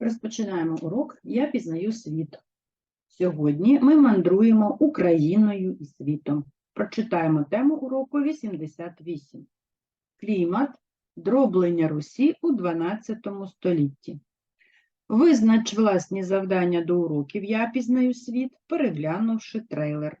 Розпочинаємо урок Я пізнаю світ. Сьогодні ми мандруємо Україною і світом. Прочитаємо тему уроку 88. Клімат, дроблення Русі у 12 столітті. Визнач власні завдання до уроків Я пізнаю світ, переглянувши трейлер.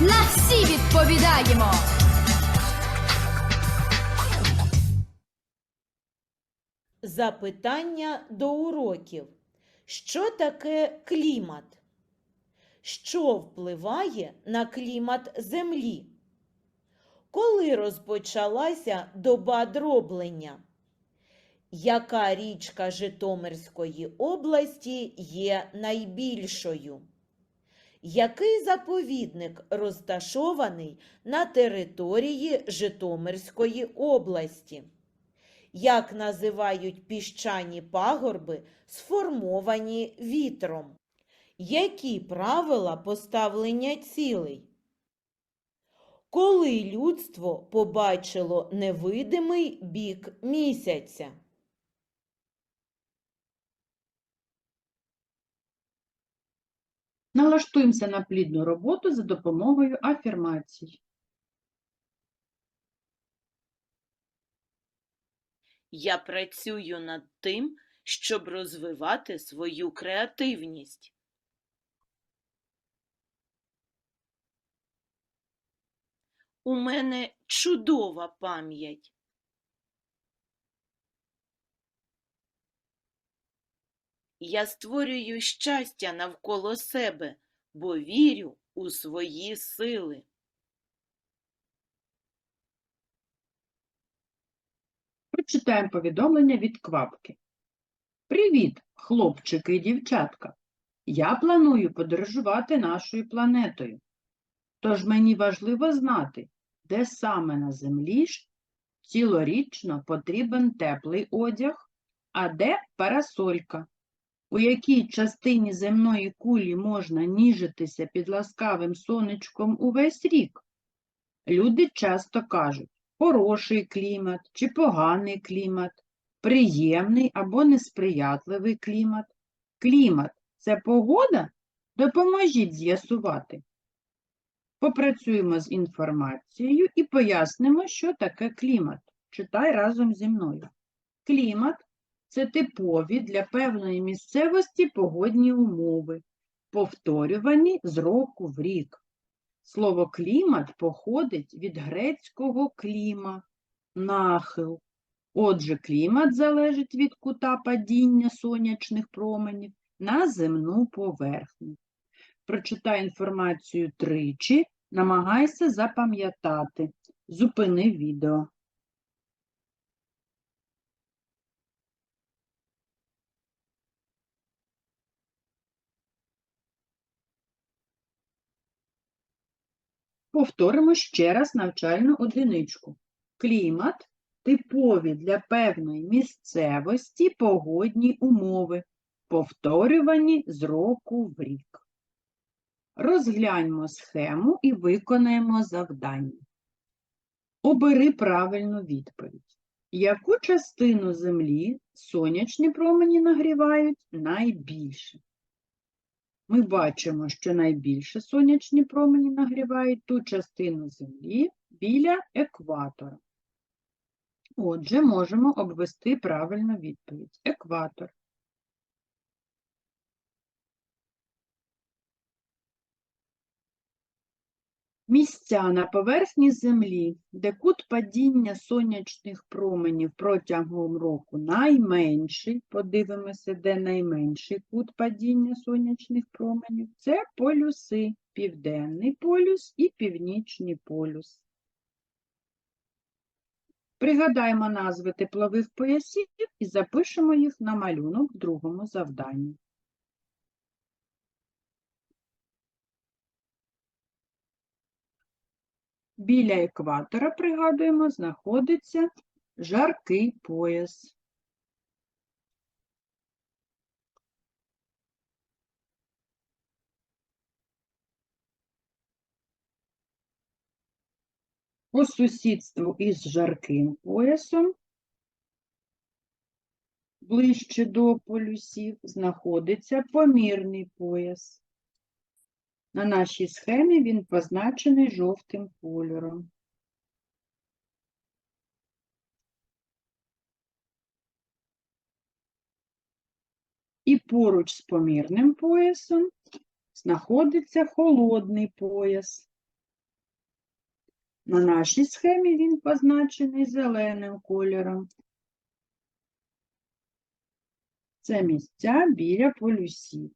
на всі відповідаємо. Запитання до уроків. Що таке клімат? Що впливає на клімат Землі? Коли розпочалася доба дроблення? Яка річка Житомирської області є найбільшою? Який заповідник розташований на території Житомирської області? Як називають піщані пагорби, сформовані вітром? Які правила поставлення цілей? Коли людство побачило невидимий бік місяця? Налаштуємося на плідну роботу за допомогою афірмацій. Я працюю над тим, щоб розвивати свою креативність. У мене чудова пам'ять. Я створюю щастя навколо себе, бо вірю у свої сили. Прочитаємо повідомлення від квапки. Привіт, хлопчики і дівчатка! Я планую подорожувати нашою планетою. Тож мені важливо знати, де саме на землі ж цілорічно потрібен теплий одяг, а де парасолька, у якій частині земної кулі можна ніжитися під ласкавим сонечком увесь рік. Люди часто кажуть, хороший клімат чи поганий клімат, приємний або несприятливий клімат. Клімат це погода? Допоможіть з'ясувати. Попрацюємо з інформацією і пояснимо, що таке клімат. Читай разом зі мною. Клімат це типові для певної місцевості погодні умови, повторювані з року в рік. Слово клімат походить від грецького кліма, нахил. Отже, клімат залежить від кута падіння сонячних променів на земну поверхню. Прочитай інформацію тричі, намагайся запам'ятати. Зупини відео. Повторимо ще раз навчальну одиничку. Клімат типові для певної місцевості погодні умови, повторювані з року в рік. Розгляньмо схему і виконаємо завдання. Обери правильну відповідь. Яку частину Землі сонячні промені нагрівають найбільше? Ми бачимо, що найбільше сонячні промені нагрівають ту частину Землі біля екватора. Отже, можемо обвести правильну відповідь. Екватор. Місця на поверхні Землі, де кут падіння сонячних променів протягом року найменший, подивимося, де найменший кут падіння сонячних променів, це полюси, Південний полюс і Північний полюс. Пригадаємо назви теплових поясів і запишемо їх на малюнок в другому завданні. Біля екватора, пригадуємо, знаходиться жаркий пояс. По сусідству із жарким поясом, ближче до полюсів, знаходиться помірний пояс. На нашій схемі він позначений жовтим кольором. І поруч з помірним поясом знаходиться холодний пояс. На нашій схемі він позначений зеленим кольором. Це місця біля полюсів.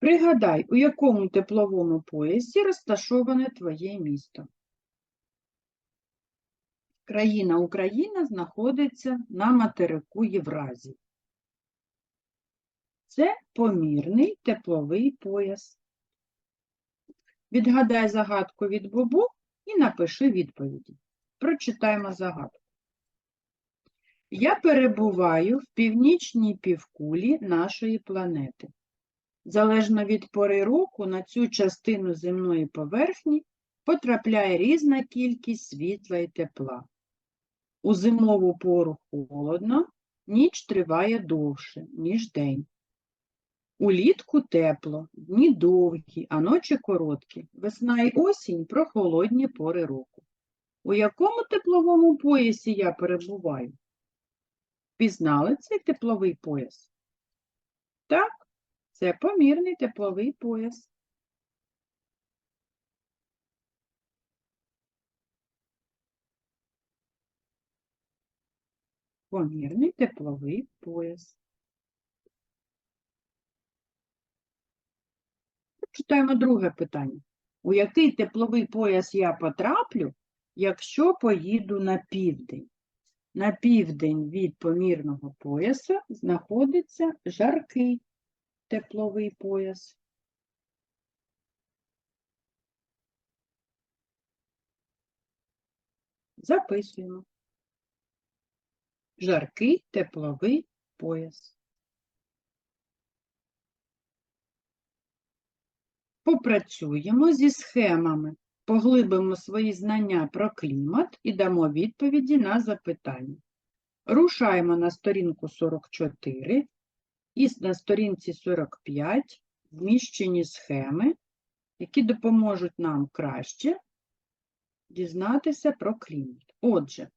Пригадай, у якому тепловому поясі розташоване твоє місто. Країна Україна знаходиться на материку Євразії. Це помірний тепловий пояс. Відгадай загадку від Бобу і напиши відповіді. Прочитаємо загадку. Я перебуваю в північній півкулі нашої планети. Залежно від пори року на цю частину земної поверхні потрапляє різна кількість світла і тепла. У зимову пору холодно, ніч триває довше, ніж день. Улітку тепло, дні довгі, а ночі короткі, весна і осінь прохолодні пори року. У якому тепловому поясі я перебуваю? Пізнали цей тепловий пояс? Так, це помірний тепловий пояс. Помірний тепловий пояс. Читаємо друге питання. У який тепловий пояс я потраплю, якщо поїду на південь? На південь від помірного пояса знаходиться жаркий тепловий пояс. Записуємо. Жаркий тепловий пояс. Попрацюємо зі схемами, поглибимо свої знання про клімат і дамо відповіді на запитання. Рушаємо на сторінку 44 і на сторінці 45 вміщені схеми, які допоможуть нам краще дізнатися про клімат. Отже,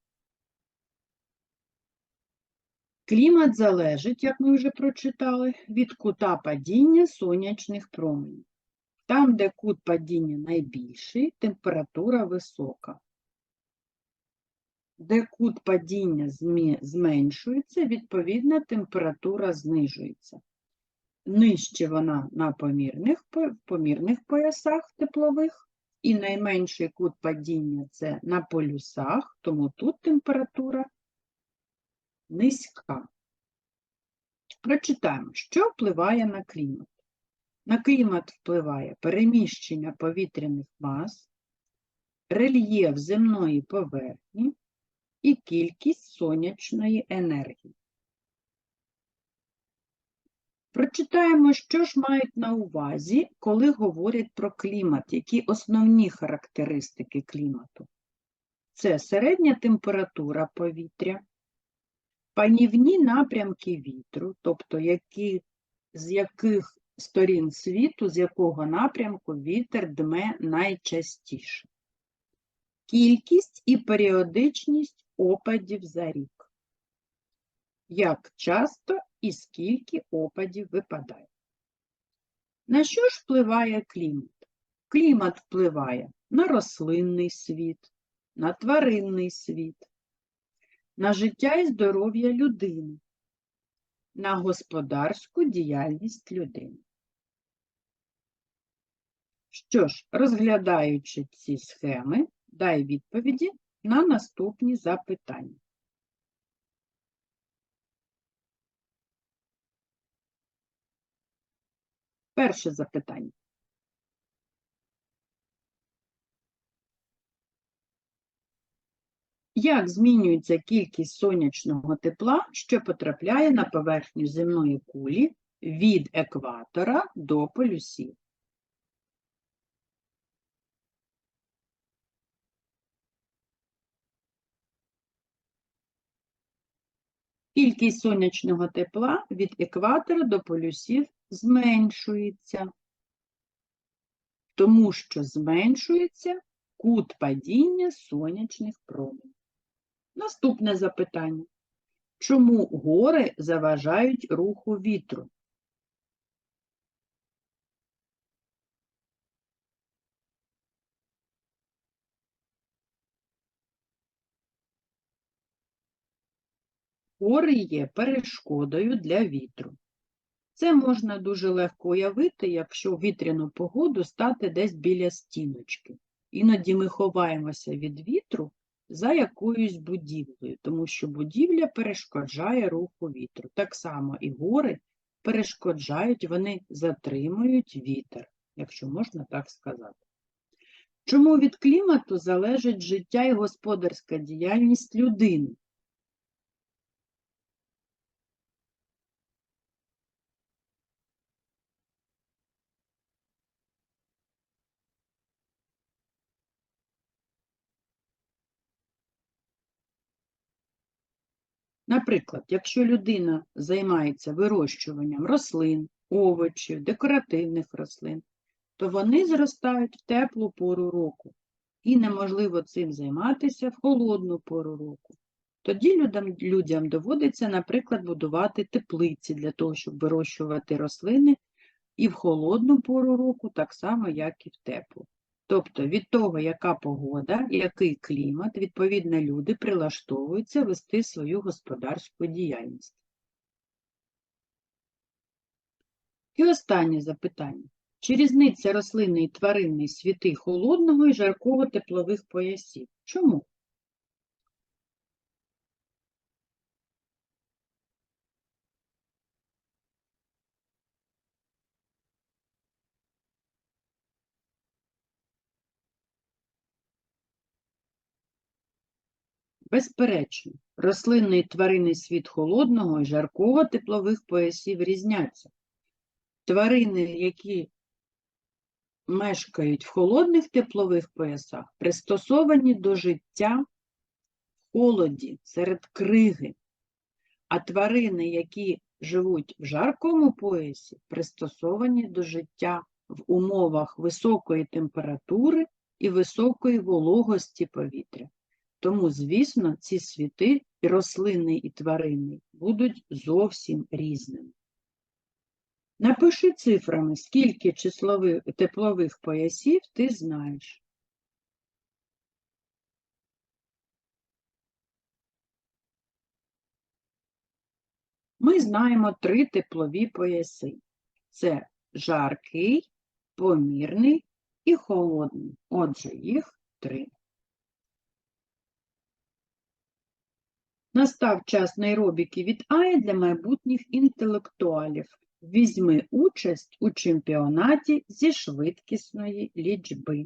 клімат залежить, як ми вже прочитали, від кута падіння сонячних променів. Там, де кут падіння найбільший, температура висока. Де кут падіння зменшується, відповідно, температура знижується. Нижче вона на помірних, помірних поясах теплових, і найменший кут падіння це на полюсах, тому тут температура низька. Прочитаємо, що впливає на клімат. На клімат впливає переміщення повітряних мас, рельєф земної поверхні і кількість сонячної енергії. Прочитаємо, що ж мають на увазі, коли говорять про клімат, які основні характеристики клімату. Це середня температура повітря, панівні напрямки вітру, тобто які, з яких сторін світу, з якого напрямку вітер дме найчастіше. Кількість і періодичність опадів за рік. Як часто і скільки опадів випадає. На що ж впливає клімат? Клімат впливає на рослинний світ, на тваринний світ, на життя і здоров'я людини, на господарську діяльність людини. Що ж, розглядаючи ці схеми, дай відповіді на наступні запитання. Перше запитання. Як змінюється кількість сонячного тепла, що потрапляє на поверхню земної кулі від екватора до полюсів? Кількість сонячного тепла від екватора до полюсів зменшується, тому що зменшується кут падіння сонячних променів. Наступне запитання. Чому гори заважають руху вітру? Гори є перешкодою для вітру. Це можна дуже легко уявити, якщо в вітряну погоду стати десь біля стіночки. Іноді ми ховаємося від вітру за якоюсь будівлею, тому що будівля перешкоджає руху вітру. Так само і гори перешкоджають, вони затримують вітер, якщо можна так сказати. Чому від клімату залежить життя і господарська діяльність людини? Наприклад, якщо людина займається вирощуванням рослин, овочів, декоративних рослин, то вони зростають в теплу пору року, і неможливо цим займатися в холодну пору року. Тоді людям, людям доводиться, наприклад, будувати теплиці для того, щоб вирощувати рослини і в холодну пору року, так само, як і в теплу. Тобто від того, яка погода, який клімат, відповідно, люди прилаштовуються вести свою господарську діяльність. І останнє запитання. Чи різниця рослинний і тваринний світи холодного і жаркого теплових поясів? Чому? Безперечно, рослинний і тваринний світ холодного і жаркого теплових поясів різняться. Тварини, які мешкають в холодних теплових поясах, пристосовані до життя в холоді серед криги, а тварини, які живуть в жаркому поясі, пристосовані до життя в умовах високої температури і високої вологості повітря. Тому, звісно, ці світи, і рослинний, і тваринний, будуть зовсім різними. Напиши цифрами, скільки числових теплових поясів ти знаєш. Ми знаємо три теплові пояси. Це жаркий, помірний і холодний. Отже, їх три. Настав час найробіки від АЯ для майбутніх інтелектуалів. Візьми участь у чемпіонаті зі швидкісної лічби.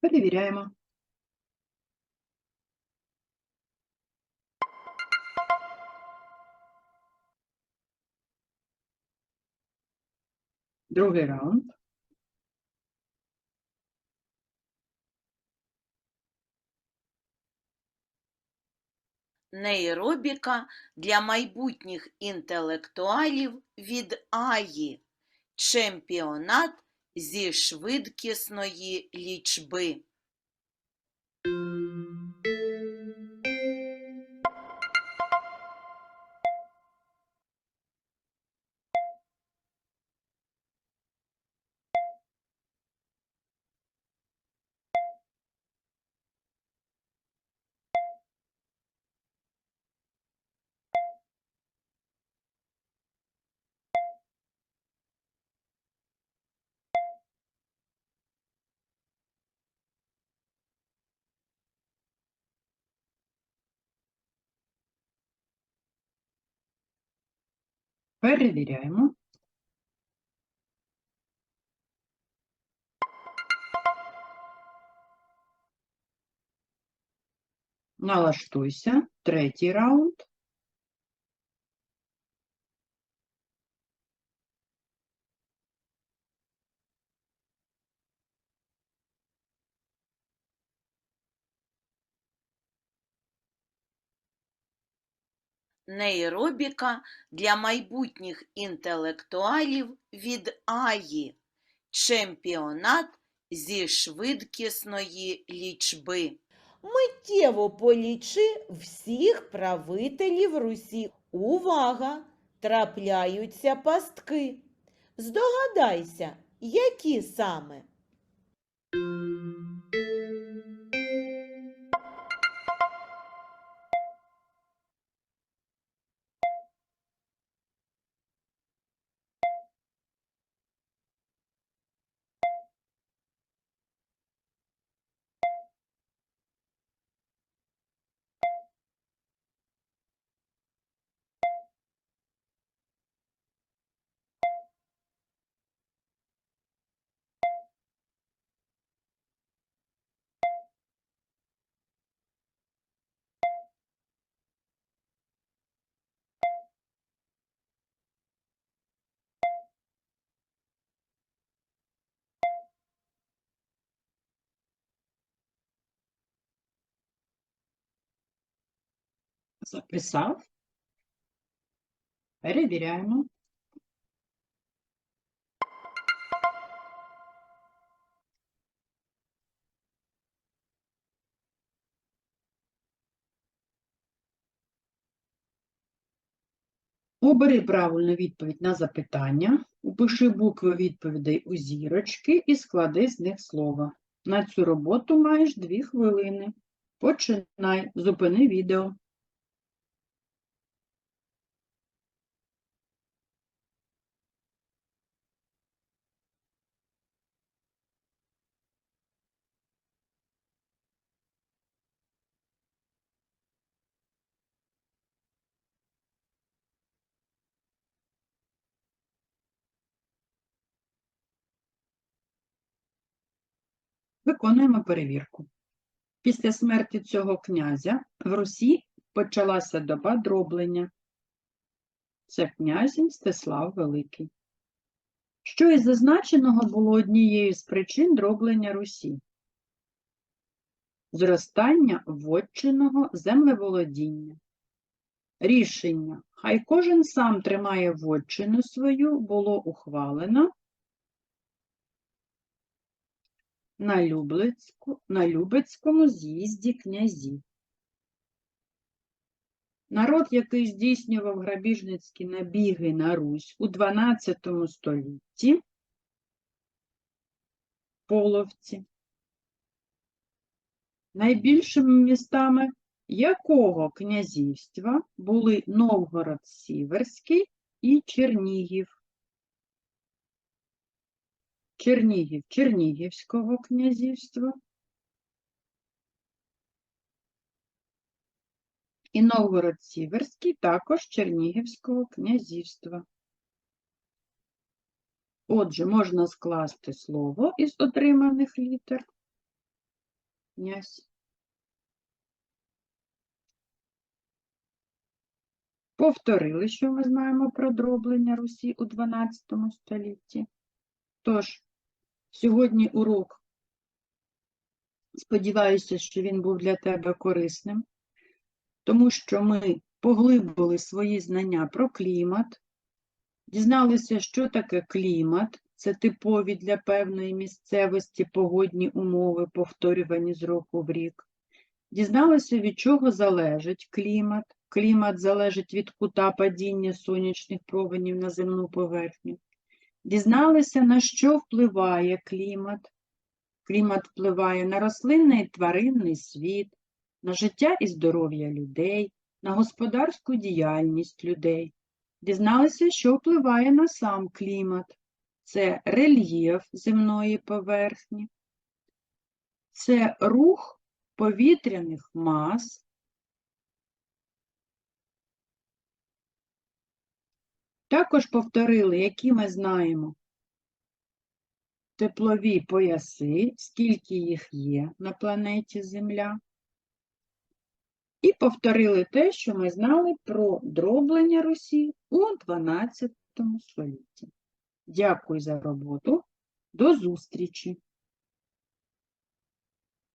Перевіряємо. Другий раунд. Нейробіка для майбутніх інтелектуалів від Аї. Чемпіонат зі швидкісної лічби. Перевіряємо. Налаштуйся. Третій раунд. Нейробіка для майбутніх інтелектуалів від Аї. Чемпіонат зі швидкісної лічби. Миттєво полічи всіх правителів Русі. Увага! Трапляються пастки. Здогадайся, які саме? Записав. Перевіряємо. Обери правильну відповідь на запитання, упиши букви відповідей у зірочки і склади з них слово. На цю роботу маєш дві хвилини. Починай, зупини відео. Виконуємо перевірку. Після смерті цього князя в Русі почалася доба дроблення. Це князь Мстислав Великий. Що із зазначеного було однією з причин дроблення Русі? Зростання вотчинного землеволодіння. Рішення «Хай кожен сам тримає вотчину свою» було ухвалено на, Люблицьку, на Любецькому з'їзді князів. Народ, який здійснював грабіжницькі набіги на Русь у 12 столітті, половці, найбільшими містами якого князівства були Новгород Сіверський і Чернігів. Чернігів Чернігівського князівства і Новгород Сіверський також Чернігівського князівства. Отже, можна скласти слово із отриманих літер князь. Повторили, що ми знаємо про дроблення Русі у 12 столітті. Тож, сьогодні урок, сподіваюся, що він був для тебе корисним, тому що ми поглибили свої знання про клімат, дізналися, що таке клімат, це типові для певної місцевості погодні умови, повторювані з року в рік. Дізналися, від чого залежить клімат. Клімат залежить від кута падіння сонячних променів на земну поверхню. Дізналися, на що впливає клімат. Клімат впливає на рослинний і тваринний світ, на життя і здоров'я людей, на господарську діяльність людей. Дізналися, що впливає на сам клімат. Це рельєф земної поверхні, це рух повітряних мас, Також повторили, які ми знаємо теплові пояси, скільки їх є на планеті Земля. І повторили те, що ми знали про дроблення Русі у 12 столітті. Дякую за роботу. До зустрічі!